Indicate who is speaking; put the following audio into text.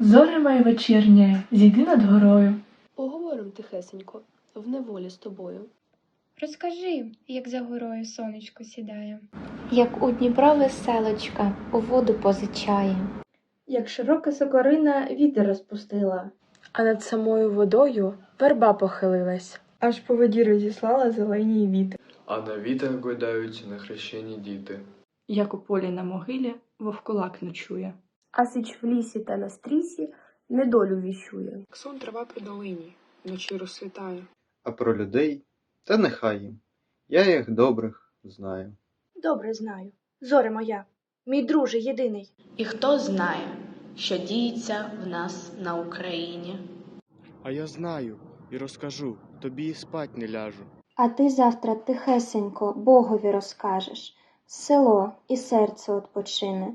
Speaker 1: Зоре моє вечірнє, зійди над горою.
Speaker 2: Поговорим тихесенько, в неволі з тобою.
Speaker 3: Розкажи, як за горою сонечко сідає.
Speaker 4: Як у Дніпра веселочка у воду позичає.
Speaker 5: Як широка сокорина вітер розпустила,
Speaker 2: А над самою водою верба похилилась.
Speaker 5: аж по воді розіслала зелені віти.
Speaker 6: А на вітер гойдаються нехрещені діти.
Speaker 7: як у полі на могилі вовкулак ночує.
Speaker 2: А січ в лісі та на стрісі недолю віщує.
Speaker 8: Сон трава при долині, вночі розсвітає.
Speaker 9: А про людей та нехай їм. Я їх добрих знаю.
Speaker 10: Добре знаю. Зоре моя, мій друже єдиний.
Speaker 11: І хто знає, що діється в нас на Україні.
Speaker 12: А я знаю і розкажу, тобі і спать не ляжу.
Speaker 4: А ти завтра тихесенько Богові розкажеш. Село і серце odpoczyне,